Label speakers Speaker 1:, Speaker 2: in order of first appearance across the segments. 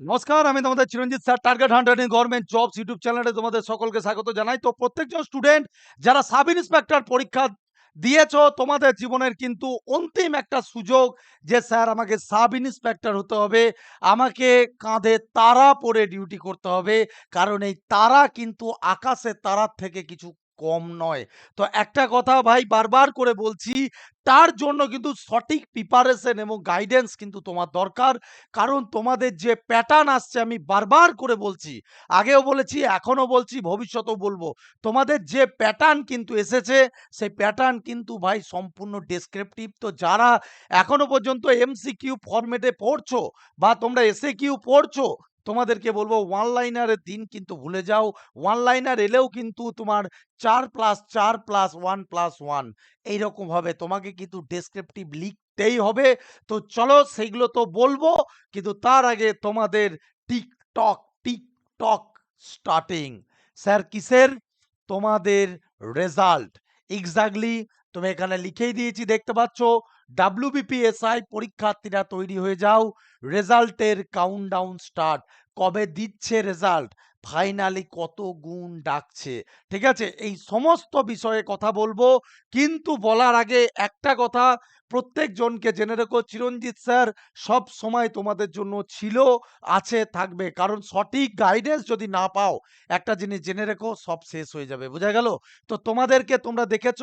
Speaker 1: নমস্কার, আমি তোমাদের Chiranjit sir target hundred government jobs YouTube চ্যানেলে তোমাদের সকলকে স্বাগত জানাই। তো প্রত্যেকজন স্টুডেন্ট যারা সাব ইন্সপেক্টর পরীক্ষা দিয়েছ, তোমাদের জীবনের কিন্তু অন্তিম একটা সুযোগ যে, স্যার, আমাকে সাব ইন্সপেক্টর হতে হবে। আমাকে কাঁধে তারা পরে ডিউটি করতে হবে। কারণ এই তারা কিন্তু আকাশের তারার থেকে কিছু কম নয়। তো একটা কথা ভাই বারবার করে বলছি, তার জন্য কিন্তু সঠিক প্রিপারেশন এবং গাইডেন্স কিন্তু তোমার দরকার। কারণ তোমাদের যে প্যাটার্ন আসছে আমি বারবার করে বলছি। আগেও বলেছি, এখনও বলছি, ভবিষ্যতেও বলব। তোমাদের যে প্যাটার্ন কিন্তু এসেছে, সেই প্যাটার্ন কিন্তু ভাই সম্পূর্ণ ডেসক্রিপটিভ তো যারা এখনও পর্যন্ত এমসিকিউ ফরম্যাটে পড়ছো বা তোমরা এসে কিউ পড়ছো তোমাদেরকে বলব ওয়ান লাইনারের দিন কিন্তু ভুলে যাও। ওয়ান লাইনার এলেও কিন্তু তোমার চার প্লাস চার প্লাস ওয়ান প্লাস ওয়ান এইরকম হবে তোমাকে কিন্তু ডেসক্রিপটিভ লিখতেই হবে। তো চলো সেইগুলো তো বলব, কিন্তু তার আগে তোমাদের টিকটক টিকটক স্টার্টিং স্যার কিসের? তোমাদের রেজাল্ট এক্স্যাক্টলি তুমি এখানে লিখেই দিয়েছি, দেখতে পাচ্ছ? ডাব্লিউবিপিএসআই পরীক্ষার্থীরা তৈরি হয়ে যাও। রেজাল্টের কাউন্টডাউন স্টার্ট কবে দিচ্ছে রেজাল্ট? ফাইনালি কত গুণ ডাকছে। ঠিক আছে? এই সমস্ত বিষয়ে কথা বলব। কিন্তু বলার আগে একটা কথা প্রত্যেকজনকে জেনে রেখো, চিরঞ্জিত স্যার সব সময় তোমাদের জন্য ছিল, আছে, থাকবে। কারণ সঠিক গাইডেন্স যদি না পাও, একটা জিনিস জেনে রেখো, সব শেষ হয়ে যাবে। বোঝা গেল? তো তোমাদেরকে তোমরা দেখেছ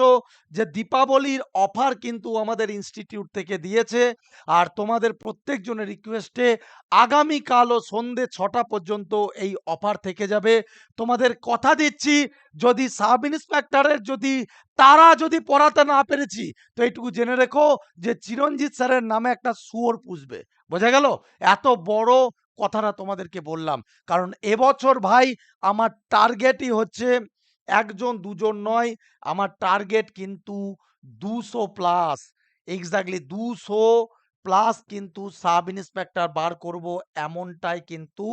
Speaker 1: যে দীপাবলির অফার কিন্তু আমাদের ইনস্টিটিউট থেকে দিয়েছে আর তোমাদের প্রত্যেকজনের রিকোয়েস্টে আগামীকালও সন্ধে ছটা পর্যন্ত এই অফার থেকে যাবে। তোমাদের কথা দিচ্ছি যদি সাব ইন্সপেক্টরের যদি, তারা যদি পড়াতে না পেরেছি, তো এইটুকু জেনে রেখো যে চিরঞ্জিত স্যারের নামে একটা শুয়োর পুষবে। বোঝা গেল? এত বড় কথাটা তোমাদেরকে বললাম। কারণ এবছর ভাই আমার টার্গেটই হচ্ছে একজন, দুজন নয়, আমার টার্গেট কিন্তু দুশো প্লাস। এক্স্যাক্টলি দুশো প্লাস কিন্তু সাব ইন্সপেক্টর বার করব এমনটাই কিন্তু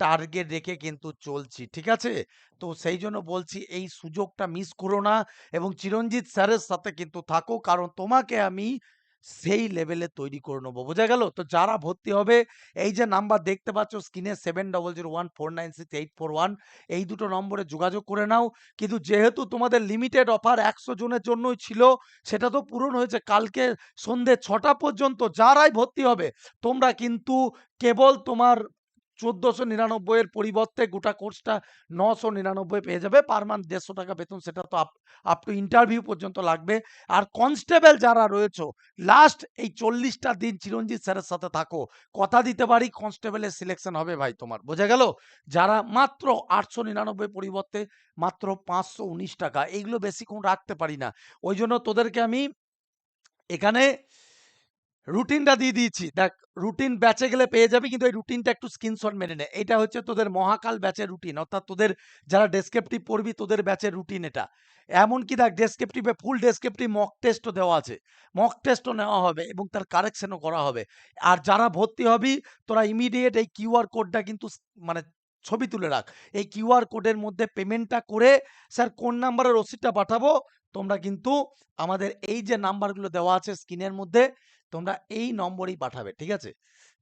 Speaker 1: টার্গেট রেখে কিন্তু চলছি, ঠিক আছে? তো সেই জন্য বলছি, এই সুযোগটা মিস করো না এবং চিরঞ্জিত স্যারের সাথে কিন্তু থাকো, কারণ তোমাকে আমি সেই লেভেলে তৈরি করে নেব, বোঝা গেল? তো যারা ভর্তি হবে, এই যে নাম্বার দেখতে পাচ্ছ স্ক্রিনে seven double zero one four nine six eight four one এই দুটো নম্বরে যোগাযোগ করে নাও। কিন্তু যেহেতু তোমাদের লিমিটেড অফার একশো জনের জন্যই ছিল, সেটা তো পূরণ হয়েছে কালকে সন্ধে ছটা পর্যন্ত, যারাই ভর্তি হবে, তোমরা কিন্তু কেবল তোমার চোদ্দশো নিরানব্বই এর পরিবর্তে গোটা কোর্সটা নশো নিরানব্বই পেয়ে যাবে। পার মান্থ দেড়শো টাকা বেতন, সেটা তো আপ আপ টু ইন্টারভিউ পর্যন্ত লাগবে। আর কনস্টেবল যারা রয়েছে লাস্ট এই চল্লিশটা দিন চিরঞ্জিত স্যারের সাথে থাকো। কথা দিতে পারি কনস্টেবলের সিলেকশন হবে ভাই তোমার, বোঝা গেল? যারা মাত্র আটশো নিরানব্বই পরিবর্তে মাত্র পাঁচশো উনিশ টাকা, এইগুলো বেশিক্ষণ রাখতে পারি না। ওই জন্য তোদেরকে আমি এখানে রুটিনটা দিয়ে দিয়েছি। দেখ রুটিন ব্যাচে গেলে পেয়ে যাবি, কিন্তু এই রুটিনটা একটু স্ক্রিনশট মেনে নে। এটা হচ্ছে তোদের মহাকাল ব্যাচের রুটিন অর্থাৎ তোদের যারা ডেসক্রিপটিভ পড়বি, তোদের ব্যাচের রুটিন এটা। এমনকি দেখ ডেসক্রিপটিভে ফুল ডেসক্রিপটিভ মক টেস্টও দেওয়া আছে। মক টেস্টও নেওয়া হবে এবং তার কারেকশনও করা হবে। আর যারা ভর্তি হবি, তোরা ইমিডিয়েট এই কিউআর কোডটা কিন্তু মানে ছবি তুলে রাখ। এই কিউআর কোডের মধ্যে পেমেন্টটা করে, স্যার, কোন নাম্বারের রসিদটা পাঠাবো, তোমরা কিন্তু আমাদের এই যে নাম্বারগুলো দেওয়া আছে স্ক্রিনের মধ্যে তোমরা এই নম্বরেই পাঠাবে, ঠিক আছে?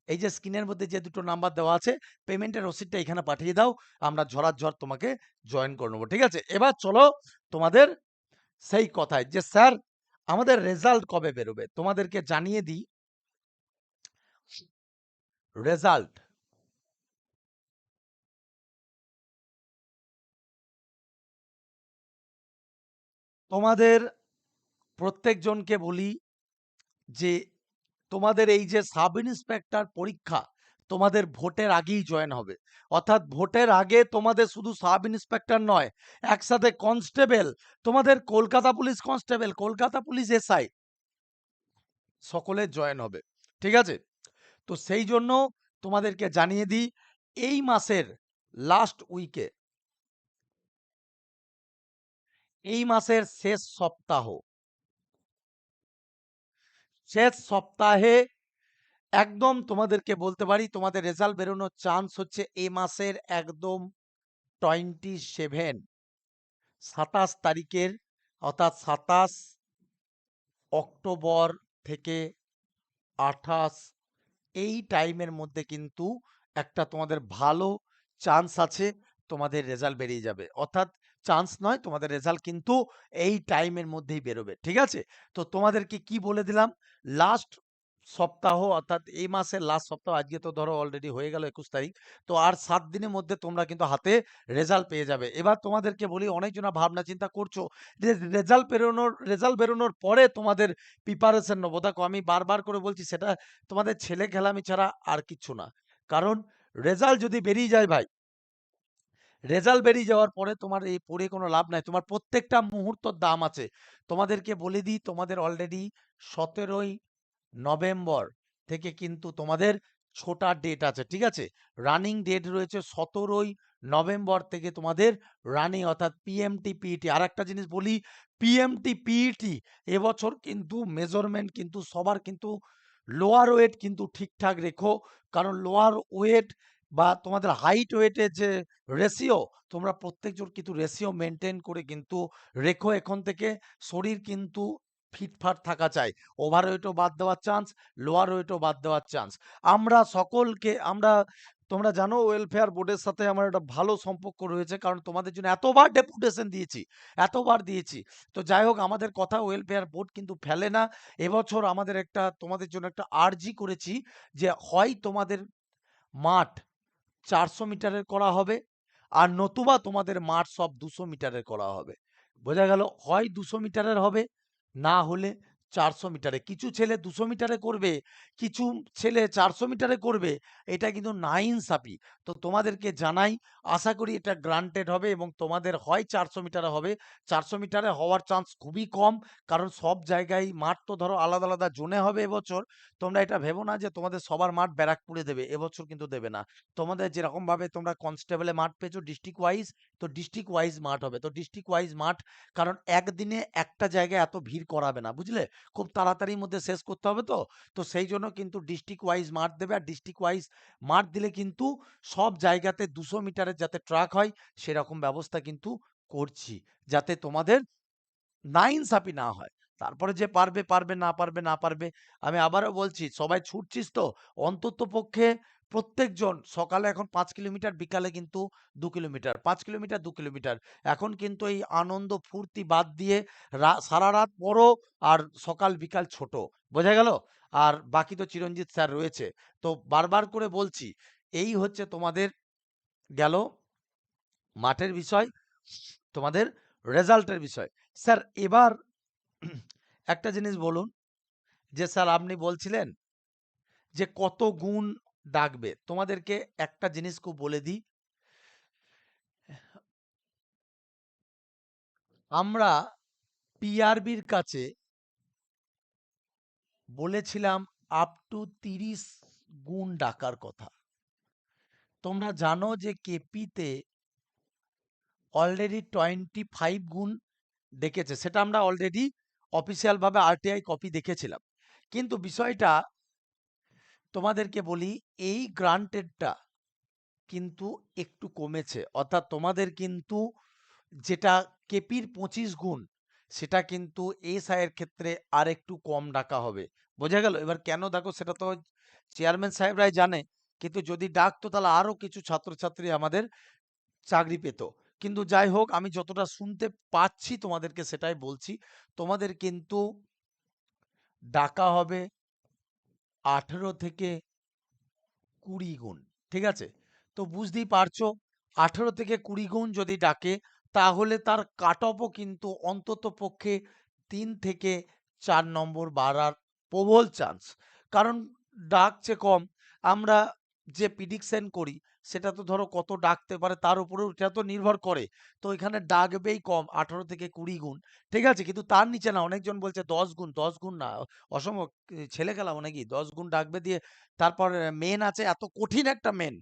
Speaker 1: এই যে স্ক্রিনের মধ্যে যে দুটো নাম্বার দেওয়া আছে, পেমেন্টের রসিদটা এখানে পাঠিয়ে দাও, আমরা ঝরার ঝরাঝর তোমাকে জয়েন করে নেব, ঠিক আছে? এবার চলো তোমাদের সেই কথায় যে, স্যার, আমাদের রেজাল্ট কবে বেরোবে? তোমাদেরকে জানিয়ে দিই। রেজাল্ট। তোমাদের প্রত্যেকজনকে বলি যে তোমাদের এই যে সাব ইন্সপেক্টর পরীক্ষা, তোমাদের ভোটের আগেই জয়েন হবে। অর্থাৎ ভোটের আগে তোমাদের শুধু সাব ইন্সপেক্টর নয়, একসাথে কনস্টেবল, তোমাদের Kolkata police constable, Kolkata police SI, সকলে জয়েন হবে। ঠিক আছে? তো সেই জন্য তোমাদেরকে জানিয়ে দিই, এই মাসের লাস্ট উইকে এই মাসের শেষ সপ্তাহ শেষ সপ্তাহে একদম তোমাদেরকে বলতে পারি, তোমাদের রেজাল্ট বেরোনোর চান্স হচ্ছে এ মাসের একদম টোয়েন্টি সেভেন সাতাশ তারিখের অর্থাৎ সাতাশ অক্টোবর থেকে আঠাশ, এই টাইমের মধ্যে কিন্তু একটা তোমাদের ভালো চান্স আছে, তোমাদের রেজাল্ট বেরিয়ে যাবে। অর্থাৎ চান্স নয়, তোমাদের রেজাল্ট কিন্তু এই টাইমের মধ্যেই বেরোবে। ঠিক আছে? তো তোমাদেরকে কি বলে দিলাম লাস্ট সপ্তাহ অর্থাৎ এই মাসের লাস্ট সপ্তাহ, আজকে তো ধরো অলরেডি হয়ে গেল ২১ তারিখ। তো আর সাত দিনের মধ্যে তোমরা কিন্তু হাতে রেজাল্ট পেয়ে যাবে। এবার তোমাদেরকে বলি অনেকজনা ভাবনা চিন্তা করছ যে রেজাল্ট বেরোনোর রেজাল্ট বেরোনোর পরে তোমাদের প্রিপারেশন নেব। দেখো, আমি বারবার করে বলছি, সেটা তোমাদের ছেলে খেলামি ছাড়া আর কিচ্ছু না। কারণ রেজাল্ট যদি বেরিয়ে যায় ভাই রেজাল্ট বেরিয়ে যাওয়ার পরে তোমার এই পড়ে কোনো লাভ নাই। তোমার প্রত্যেকটা মুহূর্তর দাম আছে। তোমাদেরকে বলে দিই তোমাদের অলরেডি ১৭ই নভেম্বর থেকে কিন্তু তোমাদের ছোটা ডেট আছে। ঠিক আছে? রানিং ডেট রয়েছে ১৭ই নভেম্বর থেকে তোমাদের রানিং অর্থাৎ পিএমটি, পিইটি। আরেকটা জিনিস বলি পিএমটি, পিইটি এবছর কিন্তু মেজারমেন্ট কিন্তু সবার কিন্তু লোয়ার ওয়েট কিন্তু ঠিকঠাক রেখো। কারণ লোয়ার ওয়েট বা তোমাদের হাইট ওয়েটের যে রেশিও তোমরা প্রত্যেকজন কিন্তু রেশিও মেনটেন করে কিন্তু রেখো এখন থেকে। শরীর কিন্তু ফিটফাট থাকা চাই। ওভার ওয়েটও বাদ দেওয়ার চান্স, লোয়ার ওয়েটও বাদ দেওয়ার চান্স। আমরা সকলকে আমরা তোমরা জানো ওয়েলফেয়ার বোর্ডের সাথে আমার একটা ভালো সম্পর্ক রয়েছে। কারণ তোমাদের জন্য এতবার ডেপুটেশন দিয়েছি, এতবার দিয়েছি। তো যাই হোক আমাদের কথা ওয়েলফেয়ার বোর্ড কিন্তু ফেলে না। এবছর আমাদের একটা তোমাদের জন্য একটা আর্জি করেছি যে হয় তোমাদের মাঠ ৪০০ মিটারের করা হবে আর নতুবা তোমাদের মাঠ সব দুশো মিটারের করা হবে। বোঝা গেল? হয় দুশো মিটারের হবে, না হলে ৪০০ মিটারে। কিছু ছেলে দুশো মিটারে করবে, কিছু ছেলে ৪০০ মিটারে করবে। এটা কিন্তু নাইনসাফি। তো তোমাদেরকে জানাই আশা করি এটা গ্রান্টেড হবে এবং তোমাদের হয় ৪০০ মিটারে হবে। ৪০০ মিটারে হওয়ার চান্স খুবই কম। কারণ সব জায়গায় মাঠ তো ধরো আলাদা, আলাদা জোনে হবে এবছর। তোমরা এটা ভেবো না যে তোমাদের সবার মাঠ ব্যারাকপুরে দেবে। এবছর কিন্তু দেবে না। তোমাদের যেরকমভাবে তোমরা কনস্টেবলে মাঠ পেয়েছ ডিস্ট্রিক্ট ওয়াইজ, তো ডিস্ট্রিক্ট ওয়াইজ মাঠ হবে। তো ডিস্ট্রিক্ট ওয়াইজ মাঠ কারণ একদিনে একটা জায়গায় এত ভিড় করাবে না। বুঝলে? খুব তাড়াতাড়ির মধ্যে শেষ করতে হবে তো। তো সেই জন্য কিন্তু ডিস্ট্রিক্ট ওয়াইজ মাঠ দেবে। আর ডিস্ট্রিক্ট ওয়াইজ মাঠ দিলে কিন্তু সব জায়গাতে দুশো মিটারের যাতে ট্রাক হয় সেরকম ব্যবস্থা কিন্তু করছি। যাতে তোমাদের নাইনসাফি না হয়। তারপরে যে পারবে, পারবে, না পারবে, না পারবে। আমি আবারও বলছি সবাই ছুটছিস তো অন্ততপক্ষে প্রত্যেকজন সকালে এখন পাঁচ কিলোমিটার, বিকালে কিন্তু দু কিলোমিটার। পাঁচ কিলোমিটার, দু কিলোমিটার। এখন কিন্তু এই আনন্দ ফুর্তি বাদ দিয়ে রা সারারাত পড়ো আর সকাল বিকাল ছোটো। বোঝা গেল? আর বাকি তো চিরঞ্জিত স্যার রয়েছে। তো বারবার করে বলছি এই হচ্ছে তোমাদের গেল মাঠের বিষয়, তোমাদের রেজাল্টের বিষয়। স্যার এবার একটা জিনিস বলুন যে স্যার আপনি বলছিলেন যে কত গুণ ডাকবে? তোমাদেরকে একটা জিনিস খুব বলে দিই আমরা পিআরবির কাছে বলেছিলাম আপ টু ৩০ গুণ ডাকার কথা। তোমরা জানো যে কেপিতে অলরেডি 25 গুণ ডেকেছে। সেটা আমরা অলরেডি অফিসিয়াল ভাবে আরটিআই কপি দেখেছিলাম। কিন্তু বিষয়টা তোমাদেরকে বলি, এই গ্রান্টেডটা কিন্তু একটু কমেছে। অর্থাৎ তোমাদের কিন্তু যেটা কেপির ২৫ গুণ, সেটা কিন্তু এসআই এর ক্ষেত্রে আরেকটু কম ডাকা হবে। বোঝা গেল? এবার কেন দেখো, সেটা তো চেয়ারম্যান সাহেবরাই জানে। কিন্তু যদি ডাকতো তাহলে আরও কিছু ছাত্রছাত্রী আমাদের চাকরি পেত। কিন্তু যাই হোক, আমি যতটা শুনতে পাচ্ছি তোমাদেরকে সেটাই বলছি। তোমাদের কিন্তু ডাকা হবে ১৮ থেকে ২০ গুণ। ঠিক আছে? তো বুঝতেই পারছ ১৮ থেকে ২০ গুণ যদি ডাকে, তাহলে তার কাট অফও কিন্তু অন্তত পক্ষে তিন থেকে চার নম্বর বাড়ার প্রবল চান্স। কারণ ডাকছে কম। আমরা যে প্রিডিকশন করি সেটা তো ধরো কত ডাকতে পারে তার উপরেও এটা তো নির্ভর করে। তো এখানে ডাকবেই কম ১৮ থেকে ২০ গুণ। ঠিক আছে? কিন্তু তার নিচে না অনেকজন বলছে ১০ গুণ, ১০ গুণ না অসম্ভব ছেলে খেলাবো নাকি? ১০ গুণ ডাকবে দিয়ে তারপর মেন আছে এত কঠিন একটা মেন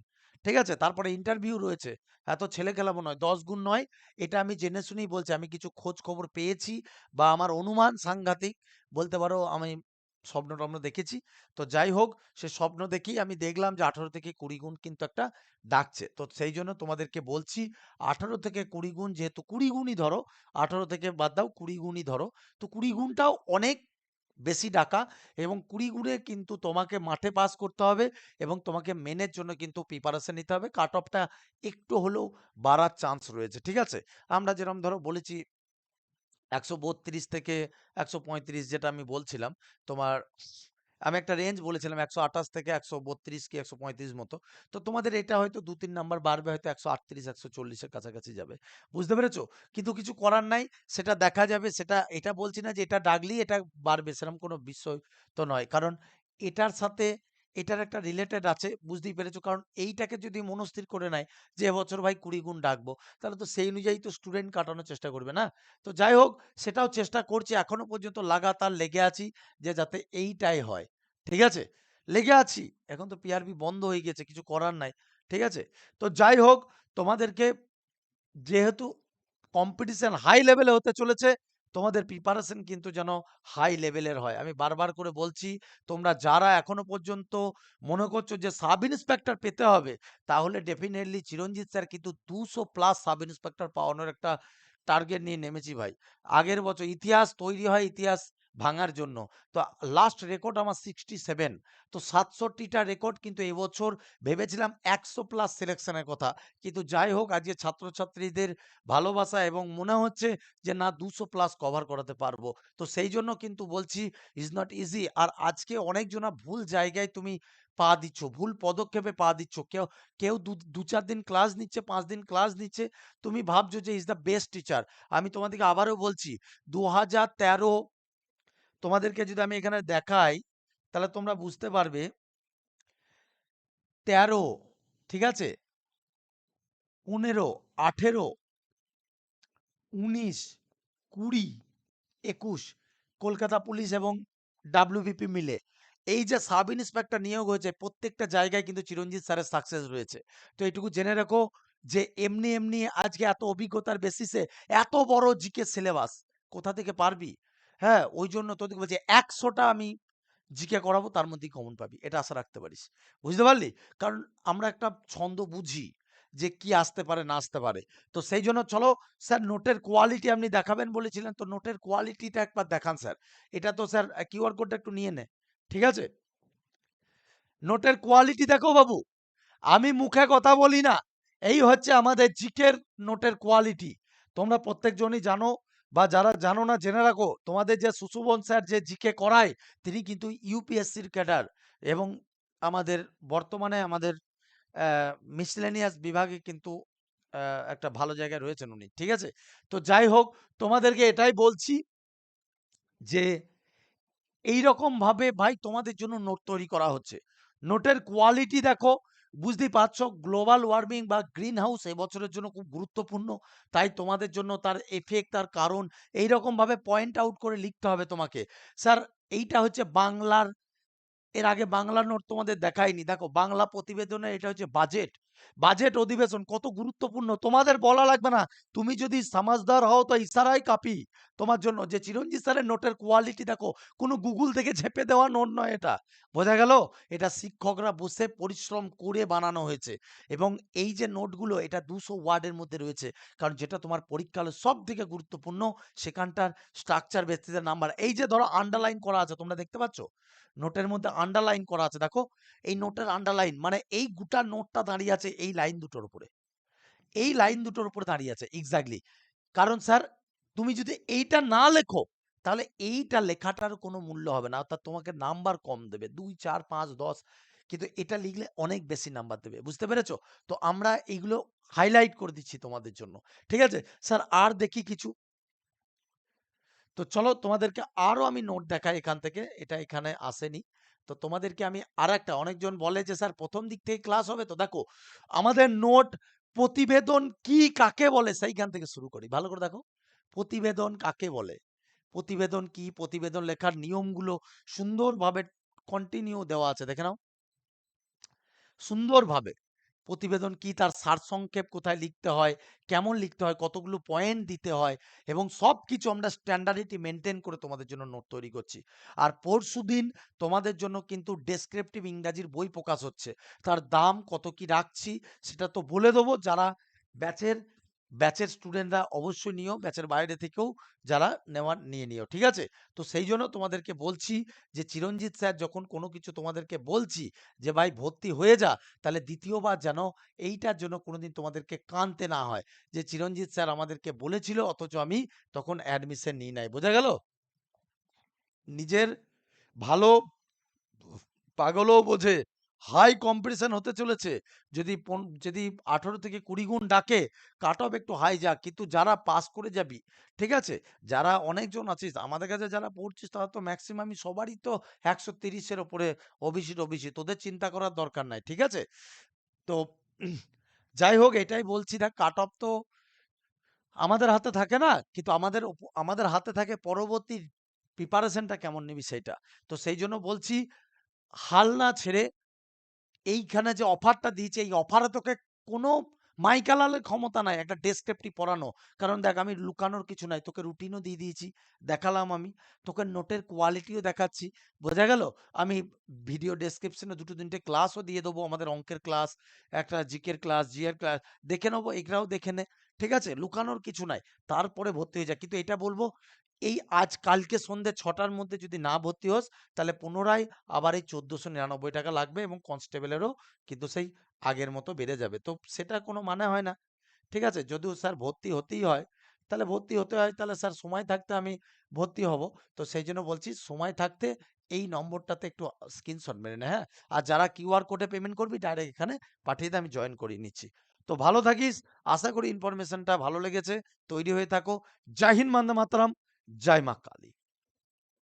Speaker 1: ঠিক আছে? তারপরে ইন্টারভিউ রয়েছে। এত ছেলে খেলাবো নয়। ১০ গুণ নয়। এটা আমি জেনে শুনেই বলছি। আমি কিছু খোঁজ খবর পেয়েছি বা আমার অনুমান সাংঘাতিক। বলতে পারো আমি স্বপ্ন-টপ্ন দেখেছি। তো যাই হোক সে স্বপ্ন দেখেই আমি দেখলাম যে ১৮ থেকে ২০ গুণ কিন্তু একটা ডাকছে। তো সেই জন্য তোমাদেরকে বলছি ১৮ থেকে ২০ গুণ যেহেতু ২০ গুণই ধরো, ১৮ থেকে বাদ দাও ২০ গুণই ধরো। তো ২০ গুণটাও অনেক বেশি ডাকা এবং ২০ গুণে কিন্তু তোমাকে মাঠে পাস করতে হবে এবং তোমাকে মেনের জন্য কিন্তু প্রিপারেশন নিতে হবে। কাট অফটা একটু হলেও বাড়ার চান্স রয়েছে। ঠিক আছে? আমরা যেরকম ধরো বলেছি ১৩২ থেকে ১৩৫ যেটা আমি বলছিলাম, তোমার আমি একটা রেঞ্জ বলেছিলাম ১২৮ থেকে ১৩২ কি ১৩৫ মতো। তো তোমাদের এটা হয়তো ২-৩ নাম্বার বাড়বে হয়তো একশো ১৩৮, ১৪০ এর কাছাকাছি যাবে। বুঝতে পেরেছ? কিন্তু কিছু করার নাই। সেটা দেখা যাবে। সেটা এটা বলছি না যে এটা ডাকলেই এটা বাড়বে সেরকম কোনো বিষয় তো নয়। কারণ এটার সাথে এটার একটা রিলেটেড আছে। বুঝতেই পেরেছ? কারণ এইটাকে যদি মনস্থির করে নেয় যে এবছর ভাই ২০ গুণ ডাকবো, তাহলে তো সেই অনুযায়ী তো স্টুডেন্ট কাটানোর চেষ্টা করবে না? তো যাই হোক সেটাও চেষ্টা করছি। এখনও পর্যন্ত লাগাতার লেগে আছি যে যাতে এইটাই হয়। ঠিক আছে? লেগে আছি। এখন তো পিআরবি বন্ধ হয়ে গেছে কিছু করার নাই। ঠিক আছে? তো যাই হোক তোমাদেরকে যেহেতু কম্পিটিশন হাই লেভেলে হতে চলেছে, তোমাদের প্রিপারেশন কিন্তু যেন হাই লেভেলের হয়। আমি বারবার করে বলছি, তোমরা যারা এখনও পর্যন্ত মনে করছ যে সাব ইন্সপেক্টর পেতে হবে, তাহলে ডেফিনেটলি চিরঞ্জিত স্যার কিন্তু দুশো প্লাস সাব ইন্সপেক্টর পাওয়ানোর একটা টার্গেট নিয়ে নেমেছি ভাই। আগের বছর ইতিহাস তৈরি হয় ইতিহাস ভাঙার জন্য। তো লাস্ট রেকর্ড আমার 67 তো ৬৭ টা রেকর্ড কিন্তু এবছর ভেবেছিলাম ১০০ প্লাস সিলেকশনের কথা। কিন্তু যাই হোক আজকে ছাত্রছাত্রীদের ভালোবাসা এবং মনে হচ্ছে যে না দুশো প্লাস কভার করাতে পারব। তো সেই জন্য কিন্তু বলছি ইজ নট ইজি আর আজকে অনেকজনা ভুল জায়গায় তুমি পা দিচ্ছ। ভুল পদক্ষেপে পা দিচ্ছ। কেউ কেউ দু ২-৪ দিন ক্লাস নিচ্ছে, পাঁচ দিন ক্লাস নিচ্ছে। তুমি ভাবছ যে ইজ দ্য বেস্ট টিচার। আমি তোমাদেরকে আবারও বলছি ২০১৩ তোমাদেরকে যদি আমি এখানে দেখাই, তাহলে তোমরা বুঝতে পারবে ১৩ ঠিক আছে? ১৫, ১৮ ১৯, ২০, ২১ কলকাতা পুলিশ এবং ডাব্লিউবিপি মিলে। এই যে সাব ইন্সপেক্টর নিয়োগ হয়েছে প্রত্যেকটা জায়গায় কিন্তু চিরঞ্জিত স্যারের সাকসেস রয়েছে। তো এটুকু জেনে রাখো যে এমনি, এমনি আজকে এত অভিজ্ঞতার বেসিসে এত বড় জিকে সিলেবাস কোথা থেকে পারবি? হ্যাঁ? ওই জন্য তোদেরকে বলছি ১০০ টা আমি জিকে করাবো, তার মধ্যেই কমন পাবি। এটা আশা রাখতে পারিস। বুঝতে পারলি? কারণ আমরা একটা ছন্দ বুঝি যে কি আসতে পারে, না আসতে পারে। তো সেই জন্য চলো, স্যার নোটের কোয়ালিটি আপনি দেখাবেন বলেছিলেন। তো নোটের কোয়ালিটিটা একবার দেখান স্যার। এটা তো স্যার কিউআর কোডটা একটু নিয়ে নে। ঠিক আছে? নোটের কোয়ালিটি দেখো বাবু। আমি মুখে কথা বলি না। এই হচ্ছে আমাদের জিকের নোটের কোয়ালিটি। তোমরা প্রত্যেকজনই জানো বা যারা জানো না জেনে রাখো। তোমাদের যে সুশুবন স্যার যে জিকে করায় তিনি কিন্তু ইউপিএসসির ক্যাডার এবং আমাদের বর্তমানে আমাদের মিসলেনিয়াস বিভাগে কিন্তু একটা ভালো জায়গায় রয়েছেন উনি। ঠিক আছে? তো যাই হোক তোমাদেরকে এটাই বলছি যে এইরকমভাবে ভাই তোমাদের জন্য নোট তৈরি করা হচ্ছে। নোটের কোয়ালিটি দেখো, বুঝতেই পারছ, গ্লোবাল ওয়ার্মিং বা গ্রিন হাউস এবছরের জন্য খুব গুরুত্বপূর্ণ। তাই তোমাদের জন্য তার এফেক্ট তার কারণ এইরকমভাবে পয়েন্ট আউট করে লিখতে হবে তোমাকে। স্যার, এইটা হচ্ছে বাংলার, এর আগে বাংলা নোট তোমাদের দেখায়নি দেখো, বাংলা প্রতিবেদনে এটা হচ্ছে বাজেট। বাজেট অধিবেশন কত গুরুত্বপূর্ণ তোমাদের বলা লাগবে না। তুমি যদি সমাজদার হও তো ইশারায় কাফি তোমার জন্য যে চিরঞ্জিত স্যারের নোটের কোয়ালিটি দেখো। কোনো গুগল থেকে ঝেপে দেওয়া নোট নয় এটা। বোঝা গেল? এটা শিক্ষকরা বসে পরিশ্রম করে বানানো হয়েছে এবং এই যে নোটগুলো, এটা দুশো ওয়ার্ডের মধ্যে রয়েছে। কারণ যেটা তোমার পরীক্ষা সব থেকে গুরুত্বপূর্ণ, সেখানটার স্ট্রাকচার বেসিসে নাম্বার। এই যে ধরো আন্ডারলাইন করা আছে, তোমরা দেখতে পাচ্ছ? নোটের মধ্যে আন্ডারলাইন করা আছে দেখো। এই নোটের আন্ডারলাইন মানে এই গোটা নোটটা দাঁড়িয়ে আছে এই লাইন দুটোর উপরে। এই লাইন দুটোর উপরে দাঁড়িয়ে আছে এক্সাক্টলি। কারণ স্যার তুমি যদি এইটা না লেখো, তাহলে এইটা লেখাটার কোনো মূল্য হবে না। অর্থাৎ তোমাকে নাম্বার কম দেবে। ২, ৪, ৫, ১০ কিন্তু এটা লিখলে অনেক বেশি নাম্বার দেবে। বুঝতে পেরেছ? তো আমরা এইগুলো হাইলাইট করে দিচ্ছি তোমাদের জন্য। ঠিক আছে? স্যার আর দেখি কিছু? তো চলো তোমাদেরকে আরও আমি নোট দেখাই এখান থেকে। এটা এখানে আসেনি। তো তোমাদেরকে আমি আর একটা অনেকজন বলে যে স্যার প্রথম দিক থেকে ক্লাস হবে তো দেখো, আমাদের নোট প্রতিবেদন কি কাকে বলে সেইখান থেকে শুরু করি। ভালো করে দেখো। প্রতিবেদন কাকে বলে? প্রতিবেদন কি? প্রতিবেদন লেখার নিয়মগুলো সুন্দরভাবে কন্টিনিউ দেওয়া আছে। দেখে নাও। সুন্দরভাবে। প্রতিবেদন কি? তার সারসংক্ষেপ কোথায় লিখতে হয়? কেমন লিখতে হয়? কতগুলো পয়েন্ট দিতে হয়? এবং সব কিছু আমরা স্ট্যান্ডার্ডিটি মেনটেন করে তোমাদের জন্য নোট তৈরি করছি। আর পরশুদিন তোমাদের জন্য কিন্তু ডেসক্রিপটিভ ইংরাজির বই প্রকাশ হচ্ছে। তার দাম কত কি রাখছি সেটা তো বলে দেবো। যারা ব্যাচের ব্যাচের স্টুডেন্টরা অবশ্যই নিও। ব্যাচের বাইরে থেকেও যারা নেওয়ার নিয়ে নিও। ঠিক আছে? তো সেই জন্য তোমাদেরকে বলছি যে চিরঞ্জিত স্যার যখন কোনো কিছু তোমাদেরকে বলছি যে ভাই ভর্তি হয়ে যা, তাহলে দ্বিতীয়বার যেন এইটার জন্য কোনোদিন তোমাদেরকে কাঁদতে না হয়। যে চিরঞ্জিত স্যার আমাদেরকে বলেছিল অথচ আমি তখন অ্যাডমিশন নিই নাই। বোঝা গেল? নিজের ভালো পাগলও বোঝে। হাই কম্পিটিশন হতে চলেছে। যদি যদি ১৮ থেকে ২০ গুণ ডাকে, কাট অফ একটু হাই যাক। কিন্তু যারা পাস করে যাবি, ঠিক আছে? যারা অনেকজন আছিস, আমাদের কাছে যারা পড়ছিস তারা তো ম্যাক্সিমামই সবারই তো একশো তিরিশের ওপরে ওবিসি-টবিসি। তোদের চিন্তা করার দরকার নাই। ঠিক আছে? তো যাই হোক এটাই বলছি দেখ কাট অফ তো আমাদের হাতে থাকে না। কিন্তু আমাদের আমাদের হাতে থাকে পরবর্তী প্রিপারেশনটা কেমন নিবি সেইটা। তো সেই জন্য বলছি হাল না ছেড়ে এইখানে যে অফারটা দিয়েছে এই অফারে তোকে কোনো মাইকালালের ক্ষমতা নাই একটা ডেসক্রিপটিভ পড়ানো। কারণ দেখ আমি লুকানোর কিছু নাই। তোকে রুটিনও দিয়ে দিয়েছি। দেখালাম আমি। তোকে নোটের কোয়ালিটিও দেখাচ্ছি। বোঝা গেল? আমি ভিডিও ডেসক্রিপশনে দুটো তিনটে ক্লাসও দিয়ে দেবো। আমাদের অঙ্কের ক্লাস, একটা জিকের ক্লাস, জিএর ক্লাস দেখে নেব এগুলাও দেখে নে। ঠিক আছে? লুকানোর কিছু নাই। তারপরে ভর্তি হয়ে যায় কিন্তু এটা বলব এই আজ কালকে সন্ধ্যে ছটার মধ্যে যদি না ভর্তি হোস তাহলে পুনরায় আবার এই ৳১৪৯৯ লাগবে এবং কনস্টেবলেরও কিন্তু সেই আগের মতো বেড়ে যাবে। তো সেটা কোনো মানে হয় না। ঠিক আছে? যদিও স্যার ভর্তি হতেই হয়, তাহলে ভর্তি হতে হয় তাহলে স্যার সময় থাকতে আমি ভর্তি হব। তো সেই জন্য বলছি সময় থাকতে এই নম্বরটাতে একটু স্ক্রিনশট মেরে নে, হ্যাঁ? আর যারা কিউআর কোডে পেমেন্ট করবি ডাইরেক্ট এখানে পাঠিয়ে দে আমি জয়েন করিয়ে নিচ্ছি। তো ভালো থাকিস। আশা করি ইনফরমেশনটা ভালো লেগেছে। তৈরি হয়ে থাকো। জাহিন মান্দা মাতরম। জয় মা কালী।